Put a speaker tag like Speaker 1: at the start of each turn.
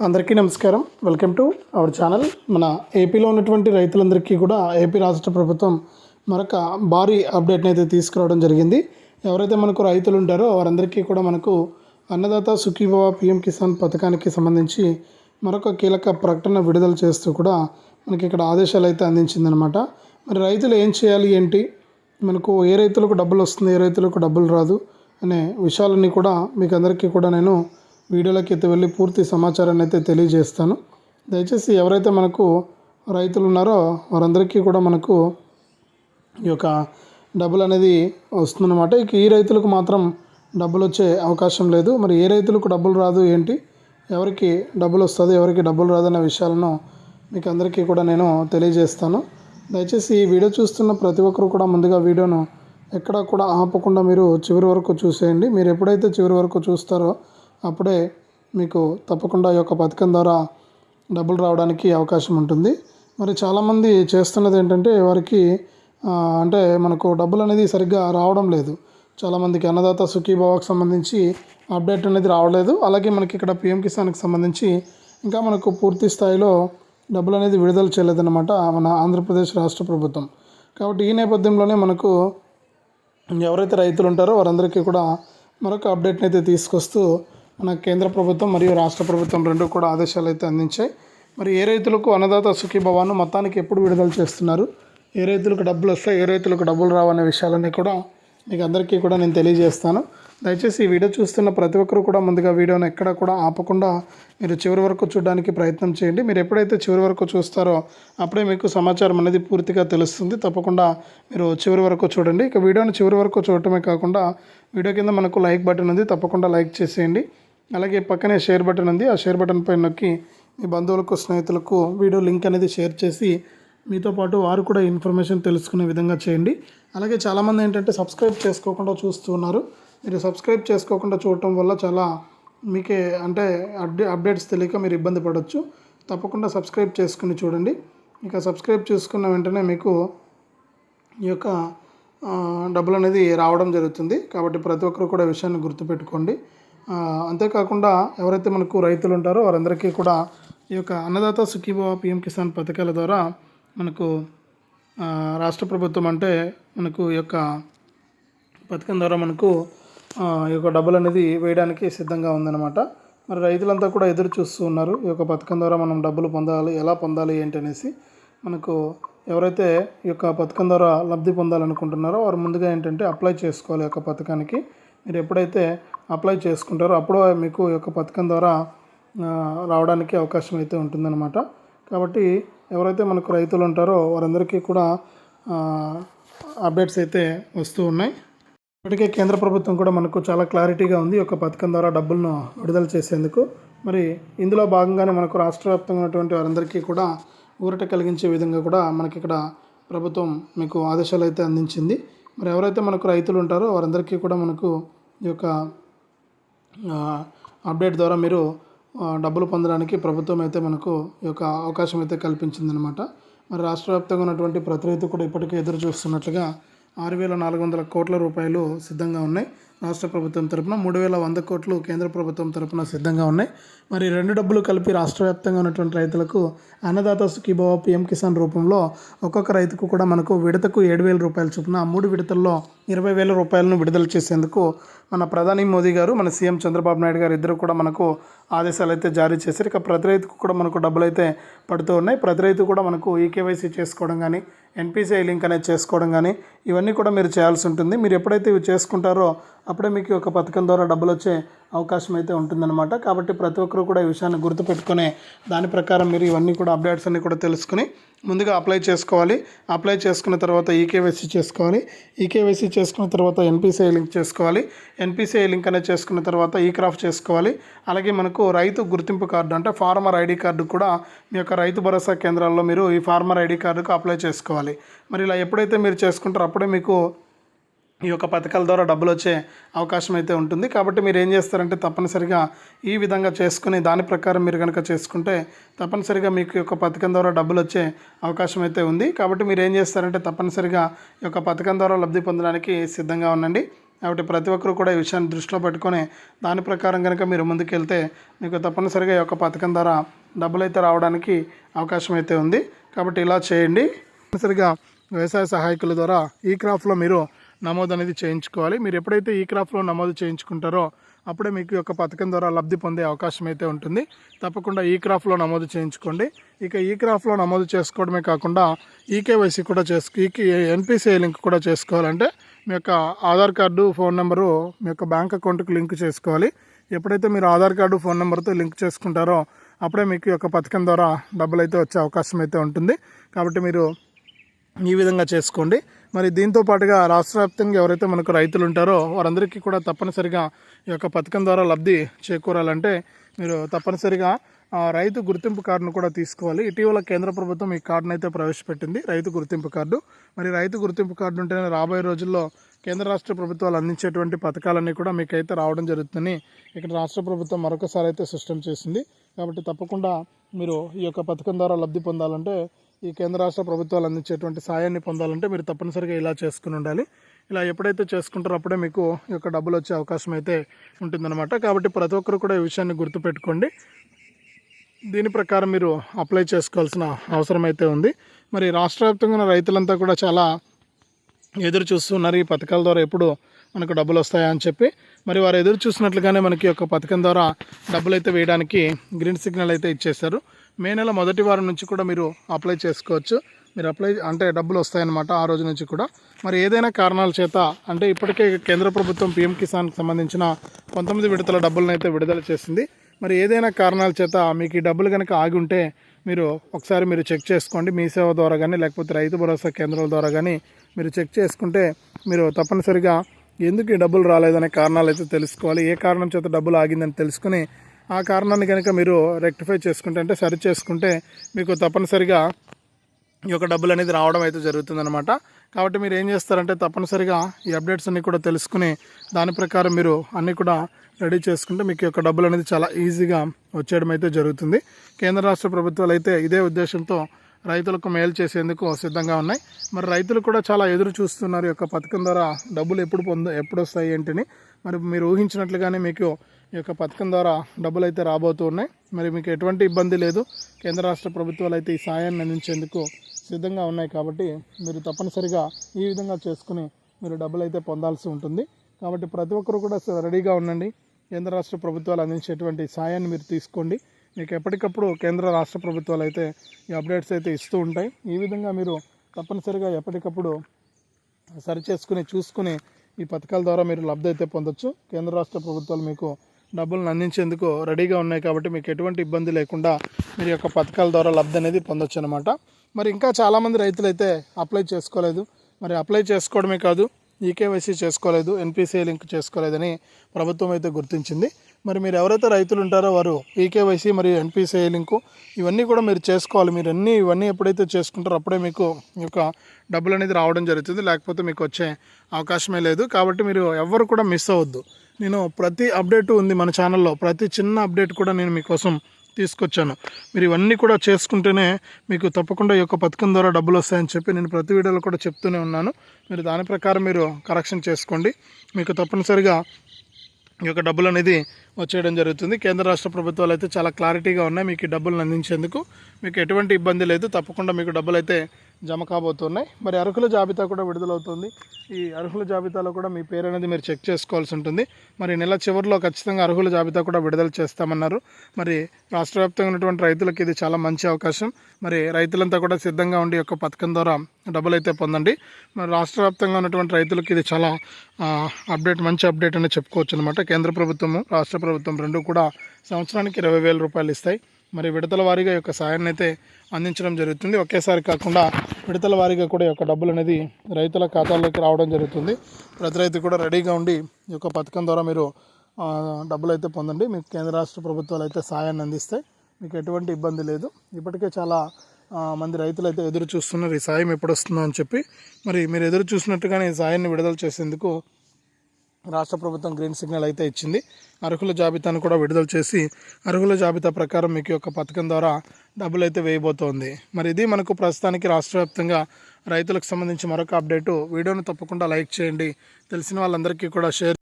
Speaker 1: అందరికీ నమస్కారం. Welcome to our channel మన ఏపీలో ఉన్నటువంటి రైతులందరికీ కూడా ఏపీ రాష్ట్ర ప్రభుత్వం మరొక భారీ అప్డేట్ని అయితే తీసుకురావడం జరిగింది. ఎవరైతే మనకు రైతులు ఉంటారో వారందరికీ కూడా మనకు అన్నదాత సుఖీభవ పిఎం కిసాన్ పథకానికి సంబంధించి మరొక కీలక ప్రకటన విడుదల చేస్తూ కూడా మనకి ఇక్కడ ఆదేశాలు అయితే అందించిందనమాట మరి రైతులు ఏం చేయాలి ఏంటి? మనకు ఏ రైతులకు డబ్బులు వస్తుంది ఏ రైతులకు డబ్బులు రాదు అనే విషయాలన్నీ కూడా మీకు అందరికీ కూడా నేను వీడియోలోకి అయితే వెళ్ళి పూర్తి సమాచారాన్ని అయితే తెలియజేస్తాను. దయచేసి ఎవరైతే మనకు రైతులు ఉన్నారో వారందరికీ కూడా మనకు ఈ యొక్క డబ్బులు అనేది వస్తుందన్నమాట. ఇక ఈ రైతులకు మాత్రం డబ్బులు వచ్చే అవకాశం లేదు. మరి ఏ రైతులకు డబ్బులు రాదు ఏంటి? ఎవరికి డబ్బులు వస్తుంది? ఎవరికి డబ్బులు రాదు అనే విషయాలను మీకు అందరికీ కూడా నేను తెలియజేస్తాను. దయచేసి ఈ వీడియో చూస్తున్న ప్రతి ఒక్కరు కూడా ముందుగా వీడియోను ఎక్కడా కూడా ఆపకుండా మీరు చివరి వరకు చూసేయండి. మీరు ఎప్పుడైతే చివరి వరకు చూస్తారో అప్పుడే మీకు తప్పకుండా ఈ యొక్క పథకం ద్వారా డబ్బులు రావడానికి అవకాశం ఉంటుంది. మరి చాలామంది చేస్తున్నది ఏంటంటే వారికి అంటే మనకు డబ్బులు అనేది సరిగ్గా రావడం లేదు. చాలామందికి అన్నదాత సుఖీభావకు సంబంధించి అప్డేట్ అనేది రావలేదు. అలాగే మనకి ఇక్కడ పిఎం కిసాన్కి సంబంధించి ఇంకా మనకు పూర్తి స్థాయిలో డబ్బులు అనేది విడుదల చేయలేదన్నమాట మన ఆంధ్రప్రదేశ్ రాష్ట్ర ప్రభుత్వం. కాబట్టి ఈ నేపథ్యంలోనే మనకు ఎవరైతే రైతులు ఉంటారో వారందరికీ కూడా మరొక అప్డేట్ని అయితే తీసుకొస్తూ మన కేంద్ర ప్రభుత్వం మరియు రాష్ట్ర ప్రభుత్వం రెండు కూడా ఆదేశాలు అయితే అందించాయి. మరి ఏ రైతులకు అన్నదాత సుఖీభవాన్ని మొత్తానికి ఎప్పుడు విడుదల చేస్తున్నారు? ఏ రైతులకు డబ్బులు వస్తాయి? ఏ రైతులకు డబ్బులు రావనే విషయాలన్నీ కూడా మీకు అందరికీ కూడా నేను తెలియజేస్తాను. దయచేసి ఈ వీడియో చూస్తున్న ప్రతి ఒక్కరు కూడా ముందుగా వీడియోని ఎక్కడ కూడా ఆపకుండా మీరు చివరి వరకు చూడడానికి ప్రయత్నం చేయండి. మీరు ఎప్పుడైతే చివరి వరకు చూస్తారో అప్పుడే మీకు సమాచారం అనేది పూర్తిగా తెలుస్తుంది. తప్పకుండా మీరు చివరి వరకు చూడండి. ఇక వీడియోని చివరి వరకు చూడటమే కాకుండా వీడియో కింద మనకు లైక్ బటన్ ఉంది. తప్పకుండా లైక్ చేసేయండి. అలాగే పక్కనే షేర్ బటన్ ఉంది. ఆ షేర్ బటన్ పైన నొక్కి మీ బంధువులకు స్నేహితులకు వీడియో లింక్ అనేది షేర్ చేసి మీతో పాటు వారు కూడా ఇన్ఫర్మేషన్ తెలుసుకునే విధంగా చేయండి. అలాగే చాలామంది ఏంటంటే సబ్స్క్రైబ్ చేసుకోకుండా చూస్తూ ఉన్నారు. మీరు సబ్స్క్రైబ్ చేసుకోకుండా చూడటం వల్ల చాలా మీకే అంటే అప్డే అప్డేట్స్ తెలియక మీరు ఇబ్బంది పడవచ్చు తప్పకుండా సబ్స్క్రైబ్ చేసుకుని చూడండి. ఇక సబ్స్క్రైబ్ చేసుకున్న వెంటనే మీకు ఈ యొక్క డబ్బులు అనేది రావడం జరుగుతుంది. కాబట్టి ప్రతి ఒక్కరు కూడా విషయాన్ని గుర్తుపెట్టుకోండి. అంతేకాకుండా ఎవరైతే మనకు రైతులు ఉంటారో వారందరికీ కూడా ఈ యొక్క అన్నదాత సుఖీభవ పిఎం కిసాన్ పథకాల ద్వారా మనకు రాష్ట్ర ప్రభుత్వం అంటే మనకు ఈ యొక్క పథకం ద్వారా మనకు ఈ యొక్క డబ్బులు అనేది వేయడానికి సిద్ధంగా ఉందన్నమాట. మరి రైతులంతా కూడా ఎదురు చూస్తూ ఉన్నారు. ఈ యొక్క పథకం ద్వారా మనం డబ్బులు పొందాలి ఎలా పొందాలి ఏంటి అనేసి. మనకు ఎవరైతే ఈ యొక్క పథకం ద్వారా లబ్ధి పొందాలనుకుంటున్నారో వారు ముందుగా ఏంటంటే అప్లై చేసుకోవాలి ఈ యొక్క పథకానికి. మీరు ఎప్పుడైతే అప్లై చేసుకుంటారో. అప్పుడు మీకు ఈ యొక్క పథకం ద్వారా రావడానికి అవకాశం అయితే ఉంటుందన్నమాట. కాబట్టి ఎవరైతే మనకు రైతులు ఉంటారో వారందరికీ కూడా అప్డేట్స్ అయితే వస్తూ ఉన్నాయి. ఇప్పటికే కేంద్ర ప్రభుత్వం కూడా మనకు చాలా క్లారిటీగా ఉంది ఒక పథకం ద్వారా డబ్బులను విడుదల చేసేందుకు. మరి ఇందులో భాగంగానే మనకు రాష్ట్ర వ్యాప్తంగా ఉన్నటువంటి వారందరికీ కూడా ఊరట కలిగించే విధంగా కూడా మనకి ఇక్కడ ప్రభుత్వం మీకు ఆదేశాలు అయితే అందించింది. మరి ఎవరైతే మనకు రైతులు ఉంటారో వారందరికీ కూడా మనకు ఈ యొక్క అప్డేట్ ద్వారా మీరు డబ్బులు పొందడానికి ప్రభుత్వం అయితే మనకు ఈ యొక్క అవకాశం అయితే కల్పించిందనమాట మరి రాష్ట్ర వ్యాప్తంగా ఉన్నటువంటి ప్రతి రైతు కూడా ఇప్పటికే ఎదురు చూస్తున్నట్లుగా ఆరు వేల నాలుగు వందల కోట్ల రూపాయలు సిద్ధంగా ఉన్నాయి. రాష్ట్ర ప్రభుత్వం తరపున మూడు వేల వంద కోట్లు కేంద్ర ప్రభుత్వం తరపున సిద్ధంగా ఉన్నాయి. మరి రెండు డబ్బులు కలిపి రాష్ట్ర వ్యాప్తంగా ఉన్నటువంటి రైతులకు అన్నదాత సుఖీభావ పిఎం కిసాన్ రూపంలో ఒక్కొక్క రైతుకు కూడా మనకు విడతకు ఏడు వేల రూపాయల చొప్పున మూడు విడతల్లో ఇరవై వేల రూపాయలను విడుదల చేసేందుకు మన ప్రధాని మోదీ గారు మన సీఎం చంద్రబాబు నాయుడు గారు ఇద్దరు కూడా మనకు ఆదేశాలు అయితే జారీ చేశారు. ఇక ప్రతి రైతుకు కూడా మనకు డబ్బులు అయితే పడుతూ ఉన్నాయి. ప్రతి రైతు కూడా మనకు ఈకేవైసీ చేసుకోవడం కానీ ఎన్పిసిఐ లింక్ అనేది చేసుకోవడం కానీ ఇవన్నీ కూడా మీరు చేయాల్సి ఉంటుంది. మీరు ఎప్పుడైతే ఇవి చేసుకుంటారో అప్పుడే మీకు ఒక పథకం ద్వారా డబ్బులు వచ్చే అవకాశం అయితే ఉంటుందన్నమాట. కాబట్టి ప్రతి ఒక్కరు కూడా ఈ విషయాన్ని గుర్తుపెట్టుకునే దాని ప్రకారం మీరు ఇవన్నీ కూడా అప్డేట్స్ అన్నీ కూడా తెలుసుకుని ముందుగా అప్లై చేసుకోవాలి. అప్లై చేసుకున్న తర్వాత ఈకేవైసీ చేసుకోవాలి. ఈకేవైసీ చేసుకున్న తర్వాత ఎన్పిసిఐ లింక్ చేసుకోవాలి. ఎన్పిసిఐ లింక్ అనేది చేసుకున్న తర్వాత ఈ క్రాఫ్ట్ చేసుకోవాలి. అలాగే మనకు రైతు గుర్తింపు కార్డు అంటే ఫార్మర్ ఐడి కార్డు కూడా మీ యొక్క రైతు భరోసా కేంద్రాల్లో మీరు ఈ ఫార్మర్ ఐడి కార్డుకు అప్లై చేసుకోవాలి. మరి ఇలా ఎప్పుడైతే మీరు చేసుకుంటారో అప్పుడే మీకు ఈ యొక్క పథకాల ద్వారా డబ్బులు వచ్చే అవకాశం అయితే ఉంటుంది. కాబట్టి మీరు ఏం చేస్తారంటే తప్పనిసరిగా ఈ విధంగా చేసుకుని దాని ప్రకారం మీరు కనుక చేసుకుంటే తప్పనిసరిగా మీకు యొక్క పథకం ద్వారా డబ్బులు వచ్చే అవకాశం అయితే ఉంది. కాబట్టి మీరు ఏం చేస్తారంటే తప్పనిసరిగా ఈ యొక్క పథకం ద్వారా లబ్ధి పొందడానికి సిద్ధంగా ఉండండి. కాబట్టి ప్రతి ఒక్కరు కూడా ఈ విషయాన్ని దృష్టిలో పెట్టుకొని దాని ప్రకారం కనుక మీరు ముందుకెళ్తే మీకు తప్పనిసరిగా ఈ యొక్క పథకం ద్వారా డబ్బులు అయితే రావడానికి అవకాశం అయితే ఉంది. కాబట్టి ఇలా చేయండి. తప్పనిసరిగా వ్యవసాయ సహాయకుల ద్వారా ఈ క్రాఫ్ట్లో మీరు నమోదు అనేది చేయించుకోవాలి. మీరు ఎప్పుడైతే ఈ క్రాప్లో నమోదు చేయించుకుంటారో అప్పుడే మీకు ఈ యొక్క పథకం ద్వారా లబ్ధి పొందే అవకాశం అయితే ఉంటుంది. తప్పకుండా ఈ క్రాఫ్ట్లో నమోదు చేయించుకోండి. ఇక ఈ క్రాఫ్ట్లో నమోదు చేసుకోవడమే కాకుండా ఈకేవైసీ కూడా చేసుకు ఈ ఎన్పిసిఐ లింక్ కూడా చేసుకోవాలంటే మీ యొక్క ఆధార్ కార్డు ఫోన్ నెంబరు మీ యొక్క బ్యాంక్ అకౌంట్కి లింక్ చేసుకోవాలి. ఎప్పుడైతే మీరు ఆధార్ కార్డు ఫోన్ నెంబర్తో లింక్ చేసుకుంటారో అప్పుడే మీకు ఈ యొక్క పథకం ద్వారా డబ్బులు అయితే వచ్చే అవకాశం అయితే ఉంటుంది. కాబట్టి మీరు ఈ విధంగా చేసుకోండి. మరి దీంతో పాటుగా రాష్ట్ర వ్యాప్తంగా ఎవరైతే మనకు రైతులు ఉంటారో వారందరికీ కూడా తప్పనిసరిగా ఈ యొక్క పథకం ద్వారా లబ్ధి చేకూరాలంటే మీరు తప్పనిసరిగా రైతు గుర్తింపు కార్డును కూడా తీసుకోవాలి. ఇటీవల కేంద్ర ప్రభుత్వం ఈ కార్డును అయితే ప్రవేశపెట్టింది రైతు గుర్తింపు కార్డు. మరి రైతు గుర్తింపు కార్డు ఉంటేనే రాబోయే రోజుల్లో కేంద్ర రాష్ట్ర ప్రభుత్వాలు అందించేటువంటి పథకాలన్నీ కూడా మీకైతే రావడం జరుగుతుందని ఇక్కడ రాష్ట్ర ప్రభుత్వం మరొకసారి అయితే సిస్టమ్ చేసింది. కాబట్టి తప్పకుండా మీరు ఈ యొక్క పథకం ద్వారా లబ్ధి పొందాలంటే ఈ కేంద్ర రాష్ట్ర ప్రభుత్వాలు అందించేటువంటి సాయాన్ని పొందాలంటే మీరు తప్పనిసరిగా ఇలా చేసుకుని ఉండాలి. ఇలా ఎప్పుడైతే చేసుకుంటారో అప్పుడే మీకు ఈ యొక్క డబ్బులు వచ్చే అవకాశం అయితే ఉంటుందన్నమాట. కాబట్టి ప్రతి ఒక్కరు కూడా ఈ విషయాన్ని గుర్తుపెట్టుకోండి. దీని ప్రకారం మీరు అప్లై చేసుకోవాల్సిన అవసరం అయితే ఉంది. మరి రాష్ట్ర వ్యాప్తంగా ఉన్న రైతులంతా కూడా చాలా ఎదురు చూస్తున్నారు. ఈ పథకాల ద్వారా ఎప్పుడు మనకు డబ్బులు వస్తాయా అని చెప్పి మరి వారు ఎదురు చూసినట్లుగానే మనకి ఒక పథకం ద్వారా డబ్బులు అయితే వేయడానికి గ్రీన్ సిగ్నల్ అయితే ఇచ్చేశారు. మే నెల మొదటి వారం నుంచి కూడా మీరు అప్లై చేసుకోవచ్చు. మీరు అప్లై అంటే డబ్బులు వస్తాయన్నమాట ఆ రోజు నుంచి కూడా. మరి ఏదైనా కారణాల చేత అంటే ఇప్పటికే కేంద్ర ప్రభుత్వం పిఎం కిసాన్కి సంబంధించిన పంతొమ్మిది విడతల డబ్బులను అయితే విడుదల చేసింది. మరి ఏదైనా కారణాల చేత మీకు ఈ డబ్బులు కనుక ఆగి ఉంటే మీరు ఒకసారి మీరు చెక్ చేసుకోండి. మీ సేవ ద్వారా కానీ లేకపోతే రైతు భరోసా కేంద్రాల ద్వారా కానీ మీరు చెక్ చేసుకుంటే మీరు తప్పనిసరిగా ఎందుకు ఈ డబ్బులు రాలేదనే కారణాలు అయితే తెలుసుకోవాలి. ఏ కారణం చేత డబ్బులు ఆగిందని తెలుసుకుని ఆ కారణాన్ని కనుక మీరు రెక్టిఫై చేసుకుంటే అంటే సరి చేసుకుంటే మీకు తప్పనిసరిగా ఈ యొక్క డబ్బులు అనేది రావడం అయితే జరుగుతుందన్నమాట. కాబట్టి మీరు ఏం చేస్తారంటే తప్పనిసరిగా ఈ అప్డేట్స్ అన్నీ కూడా తెలుసుకుని దాని ప్రకారం మీరు అన్నీ కూడా రెడీ చేసుకుంటే మీకు యొక్క డబ్బులు అనేది చాలా ఈజీగా వచ్చేయడం అయితే జరుగుతుంది. కేంద్ర రాష్ట్ర ప్రభుత్వాలు అయితే ఇదే ఉద్దేశంతో రైతులకు మేలు చేసేందుకు సిద్ధంగా ఉన్నాయి. మరి రైతులు కూడా చాలా ఎదురు చూస్తున్నారు ఈ యొక్క పథకం ద్వారా. డబ్బులు ఎప్పుడు పొంద ఎప్పుడు వస్తాయి ఏంటని. మరి మీరు ఊహించినట్లుగానే మీకు ఈ యొక్క పథకం ద్వారా డబ్బులు అయితే రాబోతూ ఉన్నాయి. మరి మీకు ఎటువంటి ఇబ్బంది లేదు. కేంద్ర రాష్ట్ర ప్రభుత్వాలు అయితే ఈ సాయాన్ని అందించేందుకు సిద్ధంగా ఉన్నాయి కాబట్టి మీరు తప్పనిసరిగా ఈ విధంగా చేసుకుని మీరు డబ్బులు అయితే పొందాల్సి ఉంటుంది. కాబట్టి ప్రతి ఒక్కరు కూడా రెడీగా ఉండండి. కేంద్ర రాష్ట్ర ప్రభుత్వాలు అందించేటువంటి సాయాన్ని మీరు తీసుకోండి. మీకు ఎప్పటికప్పుడు కేంద్ర రాష్ట్ర ప్రభుత్వాలు అయితే ఈ అప్డేట్స్ అయితే ఇస్తూ ఉంటాయి. ఈ విధంగా మీరు తప్పనిసరిగా ఎప్పటికప్పుడు సరి చేసుకుని చూసుకుని ఈ పథకాల ద్వారా మీరు లబ్ధి అయితే పొందొచ్చు. కేంద్ర రాష్ట్ర ప్రభుత్వాలు మీకు డబ్బులను అందించేందుకు రెడీగా ఉన్నాయి కాబట్టి మీకు ఎటువంటి ఇబ్బంది లేకుండా మీరు యొక్క పథకాల ద్వారా లబ్ధి అనేది పొందొచ్చు అనమాట మరి ఇంకా చాలామంది రైతులు అయితే అప్లై చేసుకోలేదు. మరి అప్లై చేసుకోవడమే కాదు ఈకేవైసీ చేసుకోలేదు ఎన్పిసిఐ లింక్ చేసుకోలేదని ప్రభుత్వం అయితే గుర్తించింది. మరి మీరు ఎవరైతే రైతులు ఉంటారో వారు ఈకేవైసీ మరియు ఎన్పిసిఐ లింకు ఇవన్నీ కూడా మీరు చేసుకోవాలి. మీరు అన్నీ ఇవన్నీ ఎప్పుడైతే చేసుకుంటారో అప్పుడే మీకు యొక్క డబ్బులు అనేది రావడం జరుగుతుంది. లేకపోతే మీకు వచ్చే అవకాశమే లేదు. కాబట్టి మీరు ఎవరు కూడా మిస్ అవ్వద్దు. నేను ప్రతి అప్డేట్ ఉంది మన ఛానల్లో. ప్రతి చిన్న అప్డేట్ కూడా నేను మీకోసం తీసుకొచ్చాను. మీరు ఇవన్నీ కూడా చేసుకుంటేనే మీకు తప్పకుండా ఈ యొక్క పథకం ద్వారా డబ్బులు వస్తాయని చెప్పి నేను ప్రతి వీడియోలో కూడా చెప్తూనే ఉన్నాను. మీరు దాని ప్రకారం మీరు కరెక్షన్ చేసుకోండి. మీకు తప్పనిసరిగా యొక్క డబ్బులు అనేది వచ్చేయడం జరుగుతుంది. కేంద్ర రాష్ట్ర ప్రభుత్వాలు అయితే చాలా క్లారిటీగా ఉన్నాయి. మీకు ఈ డబ్బులను అందించేందుకు. మీకు ఎటువంటి ఇబ్బంది లేదు. తప్పకుండా మీకు డబ్బులు అయితే జమ కాబోతున్నాయి. మరి అర్హుల జాబితా కూడా విడుదలవుతుంది. ఈ అర్హుల జాబితాలో కూడా మీ పేరు అనేది మీరు చెక్ చేసుకోవాల్సి ఉంటుంది. మరి నెల చివరిలో ఖచ్చితంగా అర్హుల జాబితా కూడా విడుదల చేస్తామన్నారు. మరి రాష్ట్ర వ్యాప్తంగా ఉన్నటువంటి రైతులకు ఇది చాలా మంచి అవకాశం. మరి రైతులంతా కూడా సిద్ధంగా ఉండి ఒక యొక్క పథకం ద్వారా డబ్బులు అయితే పొందండి. మరి రాష్ట్ర వ్యాప్తంగా ఉన్నటువంటి రైతులకు ఇది చాలా అప్డేట్ మంచి అప్డేట్ అని చెప్పుకోవచ్చు అనమాట కేంద్ర ప్రభుత్వము రాష్ట్ర ప్రభుత్వం రెండు కూడా సంవత్సరానికి ఇరవై వేల రూపాయలు ఇస్తాయి. మరి విడతల వారీగా యొక్క సాయాన్ని అయితే అందించడం జరుగుతుంది. ఒకేసారి కాకుండా విడతల వారీగా కూడా యొక్క డబ్బులు అనేది రైతుల ఖాతాల్లోకి రావడం జరుగుతుంది. ప్రతి రైతు కూడా రెడీగా ఉండి ఈ యొక్క పథకం ద్వారా మీరు డబ్బులు అయితే పొందండి. మీకు కేంద్ర రాష్ట్ర ప్రభుత్వాలు అయితే సాయాన్ని అందిస్తాయి మీకు ఎటువంటి ఇబ్బంది లేదు. ఇప్పటికే చాలా మంది రైతులు అయితే ఎదురు చూస్తున్నారు. ఈ సాయం ఎప్పుడు వస్తుందో అని చెప్పి. మరి మీరు ఎదురు చూసినట్టుగానే ఈ సాయాన్ని విడుదల చేసేందుకు రాష్ట్ర ప్రభుత్వం గ్రీన్ సిగ్నల్ అయితే ఇచ్చింది. అర్హుల జాబితాను కూడా విడుదల చేసి అర్హుల జాబితా ప్రకారం మీకు యొక్క పథకం ద్వారా డబ్బులు అయితే వేయబోతోంది. మరి ఇది మనకు ప్రస్తుతానికి రాష్ట్ర వ్యాప్తంగా రైతులకు సంబంధించి మరొక అప్డేటు. వీడియోను తప్పకుండా లైక్ చేయండి. తెలిసిన వాళ్ళందరికీ కూడా షేర్